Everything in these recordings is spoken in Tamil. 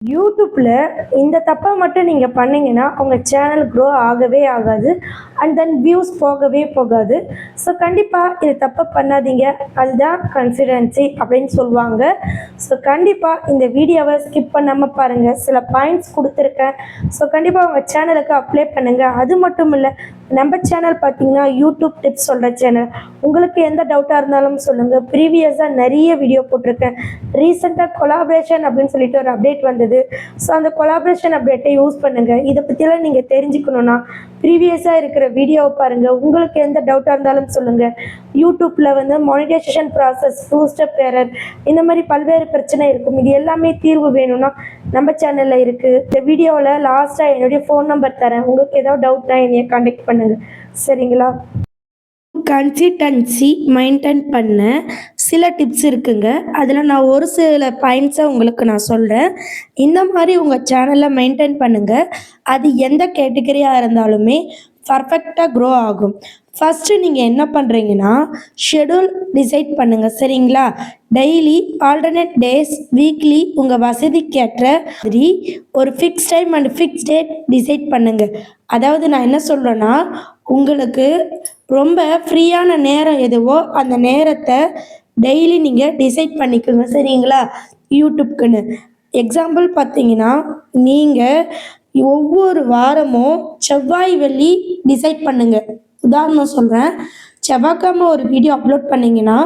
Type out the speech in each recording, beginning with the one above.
யூடியூப்பில் இந்த தப்பை மட்டும் நீங்கள் பண்ணீங்கன்னா உங்கள் சேனல் க்ரோ ஆகவே ஆகாது அண்ட் தென் வியூஸ் போகவே போகாது. ஸோ கண்டிப்பாக இது தப்பை பண்ணாதீங்க. அதுதான் கன்சிடென்சி அப்படின்னு சொல்லுவாங்க. ஸோ கண்டிப்பாக இந்த வீடியோவை ஸ்கிப் பண்ணாமல் பாருங்கள் சில பாயிண்ட்ஸ் கொடுத்துருக்கேன். ஸோ கண்டிப்பாக உங்கள் சேனலுக்கு அப்ளை பண்ணுங்கள் அது மட்டும் இல்லை நம்ம சேனல் பார்த்தீங்கன்னா யூடியூப் டிப்ஸ் சொல்கிற சேனல் உங்களுக்கு எந்த டவுட்டாக இருந்தாலும் சொல்லுங்கள் ப்ரீவியஸாக நிறைய வீடியோ போட்டிருக்கேன். ரீசெண்டாக கொலாபரேஷன் அப்படின்னு சொல்லிட்டு ஒரு அப்டேட் வந்தது. ஸோ அந்த கொலாபரேஷன் அப்டேட்டை யூஸ் பண்ணுங்கள் இதை பற்றியெல்லாம் நீங்கள் தெரிஞ்சுக்கணுன்னா ப்ரீவியஸாக இருக்கிற வீடியோவை பாருங்கள் உங்களுக்கு எந்த டவுட்டாக இருந்தாலும் சொல்லுங்கள் யூடியூப்பில் வந்து monetisation process two step error இந்த மாதிரி பல்வேறு பிரச்சனை இருக்கும். இது எல்லாமே தீர்வு வேணும்னா நம்ம சேனலில் இருக்குது இந்த வீடியோவில் லாஸ்ட்டாக என்னுடைய ஃபோன் நம்பர் தரேன். உங்களுக்கு ஏதாவது டவுட்னா என்னைய காண்டாக்ட் பண்ணுங்கள் சரிங்களா? கன்சிஸ்டன்சி மெயின்டைன் பண்ண. சில டிப்ஸ் இருக்குங்க. அதில் நான் ஒரு சில பாயிண்ட்ஸை உங்களுக்கு நான் சொல்கிறேன் இந்த மாதிரி உங்கள் சேனலை மெயின்டைன் பண்ணுங்கள் அது எந்த கேட்டகரியாக இருந்தாலுமே பர்ஃபெக்டாக க்ரோ ஆகும். ஃபஸ்ட்டு நீங்கள் என்ன பண்ணுறீங்கன்னா ஷெடியூல் டிசைட் பண்ணுங்கள் சரிங்களா? டெய்லி ஆல்டர்னேட் டேஸ் வீக்லி உங்கள் வசதிக்கேற்ற மாதிரி ஒரு fix time and fix date decide பண்ணுங்கள் அதாவது நான் என்ன சொல்கிறேன்னா உங்களுக்கு ரொம்ப ஃப்ரீயான நேரம் எதுவோ அந்த நேரத்தை டெய்லி நீங்கள் டிசைட் பண்ணிக்கோங்க சரிங்களா? யூடியூப்க்குன்னு எக்ஸாம்பிள் பார்த்தீங்கன்னா நீங்கள் ஒவ்வொரு வாரமும் செவ்வாய் வெள்ளி டிசைட் பண்ணுங்கள் உதாரணம் சொல்கிறேன் செவ்வாய்க்கிழமை ஒரு வீடியோ அப்லோட் பண்ணீங்கன்னா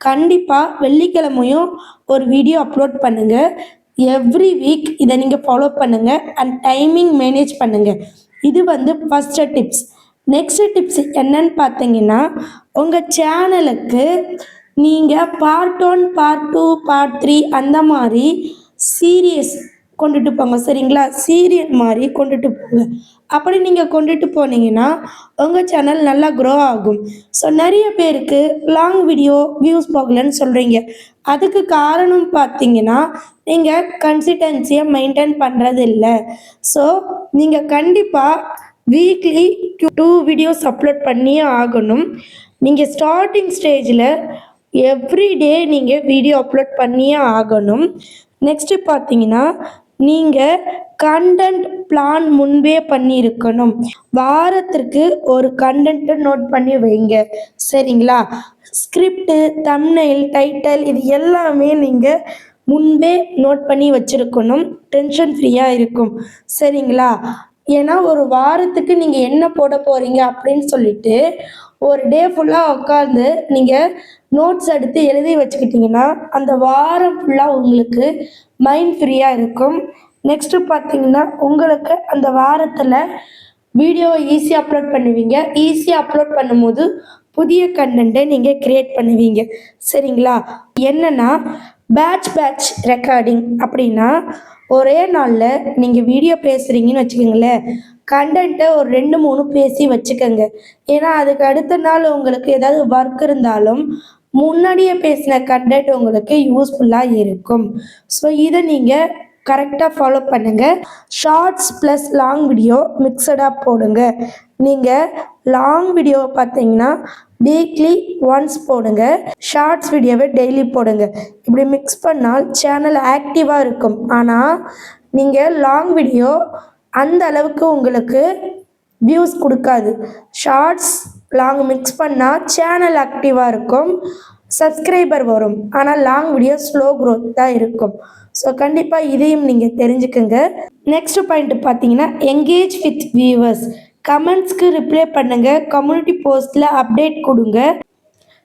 கண்டிப்பாக வெள்ளிக்கிழமையும் ஒரு வீடியோ அப்லோட் பண்ணுங்கள் எவ்ரி வீக் இதை நீங்கள் ஃபாலோ பண்ணுங்கள் அண்ட் டைமிங் மேனேஜ் பண்ணுங்கள் இது வந்து ஃபஸ்ட்டு டிப்ஸ் நெக்ஸ்ட் டிப்ஸ் என்னன்னு பார்த்தீங்கன்னா உங்கள் சேனலுக்கு நீங்கள் part one part two part three அந்த மாதிரி சீரியஸ் கொண்டுட்டு போங்க சரிங்களா? சீரியல் மாதிரி கொண்டுட்டு போங்க. அப்படி நீங்கள் கொண்டுட்டு போனீங்கன்னா உங்கள் சேனல் நல்லா க்ரோ ஆகும். ஸோ நிறைய பேருக்கு லாங் வீடியோ வியூஸ் போகலன்னு சொல்கிறீங்க அதுக்கு காரணம் பார்த்தீங்கன்னா நீங்கள் கன்சிஸ்டன்சியை மெயின்டைன் பண்ணுறது இல்லை ஸோ நீங்கள் கண்டிப்பாக வீக்லி டூ வீடியோஸ் அப்லோட் பண்ணியே ஆகணும். நீங்கள் ஸ்டார்டிங் ஸ்டேஜில் எவ்ரிடே நீங்கள் வீடியோ அப்லோட் பண்ணியே ஆகணும். நெக்ஸ்ட்டு பார்த்தீங்கன்னா நீங்கள் கண்டென்ட் பிளான் முன்பே பண்ணியிருக்கணும். வாரத்திற்கு ஒரு கண்டென்ட்டை நோட் பண்ணி வைங்க. சரிங்களா? ஸ்கிரிப்டு தம்னைல் டைட்டில் இது எல்லாமே நீங்கள் முன்பே நோட் பண்ணி வச்சுருக்கணும். டென்ஷன் ஃப்ரீயாக இருக்கும். சரிங்களா? ஏன்னா ஒரு வாரத்துக்கு நீங்கள் என்ன போட போகிறீங்க அப்படின்னு சொல்லிட்டு ஒரு டே ஃபுல்லாக உட்காந்து நீங்கள் நோட்ஸ் எடுத்து எழுதி வச்சுக்கிட்டிங்கன்னா அந்த வாரம் ஃபுல்லாக உங்களுக்கு மைண்ட் ஃப்ரீயாக இருக்கும். நெக்ஸ்ட்டு பார்த்தீங்கன்னா உங்களுக்கு அந்த வாரத்தில் வீடியோவை ஈஸியாக அப்லோட் பண்ணுவீங்க. ஈஸியாக அப்லோட் பண்ணும்போது புதிய கண்டென்ட்டை நீங்கள் க்ரியேட் பண்ணுவீங்க. சரிங்களா? என்னென்னா பேட்ச் பேட்ச் ரெக்கார்டிங் அப்படின்னா ஒரே நாளில் நீங்கள் வீடியோ பேசுகிறீங்கன்னு வச்சுக்கோங்களேன். கண்டென்ட்டை ஒரு ரெண்டு மூணு பேசி வச்சுக்கோங்க. ஏன்னா அதுக்கு அடுத்த நாள் உங்களுக்கு ஏதாவது ஒர்க் இருந்தாலும் முன்னாடியே பேசின கண்டென்ட் உங்களுக்கு யூஸ்ஃபுல்லாக இருக்கும். ஸோ இதை நீங்கள் கரெக்டாக ஃபாலோ பண்ணுங்கள் ஷார்ட்ஸ் ப்ளஸ் லாங் வீடியோ மிக்சடாக போடுங்க. நீங்கள் லாங் வீடியோ பார்த்தீங்கன்னா வீக்லி ஒன்ஸ் போடுங்க. ஷார்ட்ஸ் வீடியோவை டெய்லி போடுங்க. இப்படி மிக்ஸ் பண்ணால் சேனல் ஆக்டிவாக இருக்கும். ஆனால் நீங்கள் லாங் வீடியோ அந்த அளவுக்கு உங்களுக்கு வியூஸ் கொடுக்காது. ஷார்ட்ஸ் லாங் மிக்ஸ் பண்ணால் சேனல் ஆக்டிவாக இருக்கும். சப்ஸ்கிரைபர் வரும். ஆனால் லாங் வீடியோ ஸ்லோ க்ரோத் தான் இருக்கும். ஸோ கண்டிப்பாக இதையும் நீங்கள் தெரிஞ்சுக்குங்க. நெக்ஸ்ட் பாயிண்ட் பார்த்தீங்கன்னா எங்கேஜ் வித் வியூவர்ஸ் கமெண்ட்ஸ்க்கு ரிப்ளை பண்ணுங்கள் கம்யூனிட்டி போஸ்ட்டில் அப்டேட் கொடுங்க.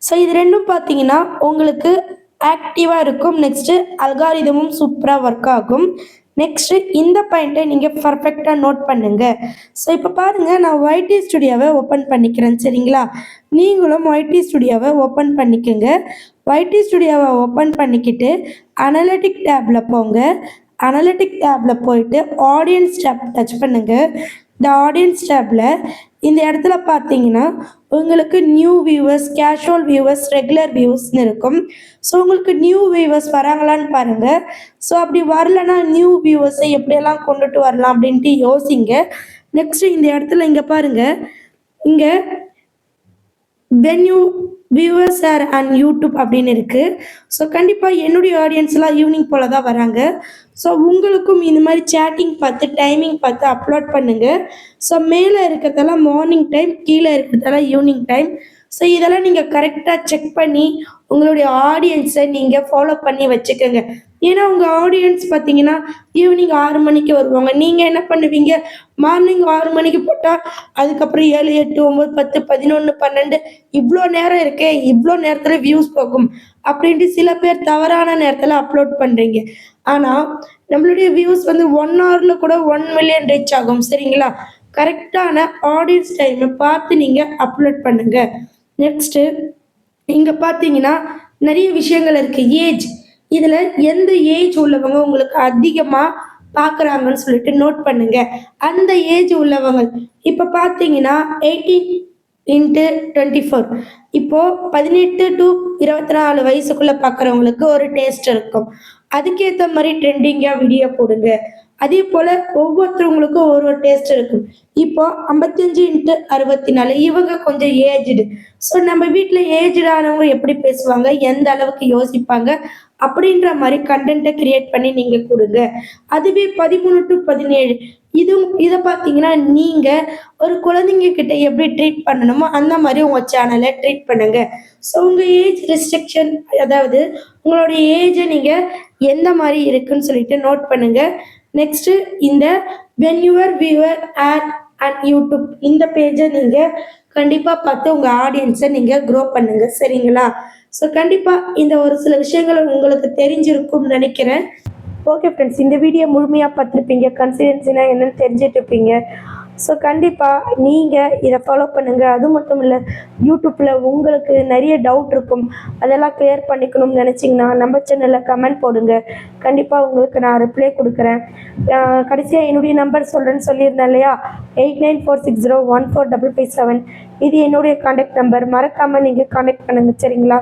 ஸோ இது ரெண்டும் பார்த்தீங்கன்னா உங்களுக்கு ஆக்டிவாக இருக்கும். நெக்ஸ்ட்டு அல்காரிதமும் சூப்பராக ஒர்க் ஆகும். நெக்ஸ்ட்டு இந்த பாயிண்ட்டை நீங்கள் பர்ஃபெக்டாக நோட் பண்ணுங்கள் ஸோ இப்போ பாருங்கள் நான் ஒய்டி ஸ்டுடியோவை ஓப்பன் பண்ணிக்கிறேன் சரிங்களா? நீங்களும் ஒய்டி ஸ்டுடியோவை ஓப்பன் பண்ணிக்கோங்க. ஒய்டி ஸ்டுடியோவை ஓப்பன் பண்ணிக்கிட்டு அனலிட்டிக் டேப்பில் போங்க. அனலிட்டிக் டேப்பில் போயிட்டு ஆடியன்ஸ் டேப் டச் பண்ணுங்கள் இந்த ஆடியன்ஸ் டேப்பில் இந்த இடத்துல பார்த்தீங்கன்னா உங்களுக்கு new viewers casual viewers regular வியூவர்ஸ்னு இருக்கும். ஸோ உங்களுக்கு நியூ வியூவர்ஸ் வராங்களான்னு பாருங்கள் ஸோ அப்படி வரலன்னா நியூ வியூவர்ஸை எப்படியெல்லாம் கொண்டுட்டு வரலாம் அப்படின்ட்டு யோசிங்க. நெக்ஸ்ட்டு இந்த இடத்துல இங்கே பாருங்கள் இங்கே when you viewers are and YouTube அப்படின்னு இருக்குது ஸோ கண்டிப்பாக என்னுடைய ஆடியன்ஸ்லாம் ஈவினிங் போல் தான் வராங்க. ஸோ உங்களுக்கும் இந்த மாதிரி சேட்டிங் பார்த்து டைமிங் பார்த்து அப்லோட் பண்ணுங்கள் ஸோ மேலே இருக்கிறதெல்லாம் மார்னிங் டைம் கீழே இருக்கிறதெல்லாம் ஈவினிங் டைம் ஸோ இதெல்லாம் நீங்கள் கரெக்டாக செக் பண்ணி உங்களுடைய ஆடியன்ஸை நீங்கள் ஃபாலோ பண்ணி வச்சுக்கோங்க. ஏன்னா உங்கள் ஆடியன்ஸ் பார்த்தீங்கன்னா ஈவினிங் ஆறு மணிக்கு வருவாங்க. நீங்கள் என்ன பண்ணுவீங்க? மார்னிங் ஆறு மணிக்கு போட்டால் அதுக்கப்புறம் ஏழு எட்டு ஒம்பது பத்து பதினொன்று பன்னெண்டு இவ்வளோ நேரம் இருக்கே இவ்வளோ நேரத்தில் வியூஸ் போகும் அப்படின்ட்டு சில பேர் தவறான நேரத்தில் அப்லோட் பண்ணுறீங்க ஆனால் நம்மளுடைய வியூஸ் வந்து ஒன் ஹவரில் கூட ஒன் மில்லியன் ரீச் ஆகும் சரிங்களா? கரெக்டான ஆடியன்ஸ் டைமை பார்த்து நீங்கள் அப்லோட் பண்ணுங்கள் நெக்ஸ்ட்டு இங்கே பார்த்தீங்கன்னா நிறைய விஷயங்கள் இருக்குது ஏஜ் இதில் எந்த ஏஜ் உள்ளவங்க உங்களுக்கு அதிகமாக பார்க்குறாங்கன்னு சொல்லிட்டு நோட் பண்ணுங்க. அந்த ஏஜ் உள்ளவங்க இப்போ பார்த்தீங்கன்னா எயிட்டீன் இன்ட்டு டுவெண்ட்டி ஃபோர் இப்போது பதினெட்டு டு இருபத்தி நாலு வயசுக்குள்ளே பார்க்குறவங்களுக்கு ஒரு டேஸ்ட் இருக்கும். அதுக்கேற்ற மாதிரி ட்ரெண்டிங்காக வீடியோ போடுங்க. அதே போல் ஒவ்வொருத்தவங்களுக்கும் ஒரு ஒரு டேஸ்ட் இருக்கும். இப்போ ஐம்பத்தஞ்சு இன்ட்டு அறுபத்தி நாலு இவங்க கொஞ்சம் ஏஜ்டு ஸோ நம்ம வீட்டில் ஏஜ்டானவங்க எப்படி பேசுவாங்க எந்த அளவுக்கு யோசிப்பாங்க அப்படின்ற மாதிரி கண்டென்ட்டை கிரியேட் பண்ணி நீங்கள் கொடுங்க. அதுவே பதிமூணு டு பதினேழு. இது இதை பார்த்தீங்கன்னா நீங்கள் ஒரு குழந்தைங்க கிட்ட எப்படி ட்ரீட் பண்ணணுமோ அந்த மாதிரி உங்கள் சேனலை ட்ரீட் பண்ணுங்க. ஸோ உங்கள் ஏஜ் ரெஸ்ட்ரிக்ஷன் அதாவது உங்களுடைய ஏஜை நீங்கள் எந்த மாதிரி இருக்குன்னு சொல்லிட்டு நோட் பண்ணுங்கள் நெக்ஸ்ட்டு இந்த when your viewer add at YouTube இந்த பேஜை நீங்கள் கண்டிப்பாக பார்த்து உங்கள் ஆடியன்ஸை நீங்கள் க்ரோ பண்ணுங்க சரிங்களா? ஸோ கண்டிப்பாக இந்த ஒரு சில விஷயங்கள் உங்களுக்கு தெரிஞ்சிருக்கும்னு நினைக்கிறேன். ஓகே ஃப்ரெண்ட்ஸ் இந்த வீடியோ முழுமையாக பார்த்துருப்பீங்க. கன்சிடென்சினா என்னன்னு தெரிஞ்சிட்டு இருப்பீங்க. ஸோ கண்டிப்பாக நீங்கள் இதை ஃபாலோ பண்ணுங்கள் அது மட்டும் இல்லை யூடியூப்பில் உங்களுக்கு நிறைய டவுட் இருக்கும். அதெல்லாம் கிளியர் பண்ணிக்கணும்னு நினச்சிங்கன்னா நம்ம சேனலில் கமெண்ட் போடுங்க. கண்டிப்பாக உங்களுக்கு நான் ரிப்ளை கொடுக்குறேன். கடைசியாக என்னுடைய நம்பர் சொல்கிறேன்னு சொல்லியிருந்தேன் இல்லையா? Eight nine four six zero one four double five seven இது என்னுடைய காண்டாக்ட் நம்பர் மறக்காமல் நீங்கள் காண்டாக்ட் பண்ணுங்கள் சரிங்களா?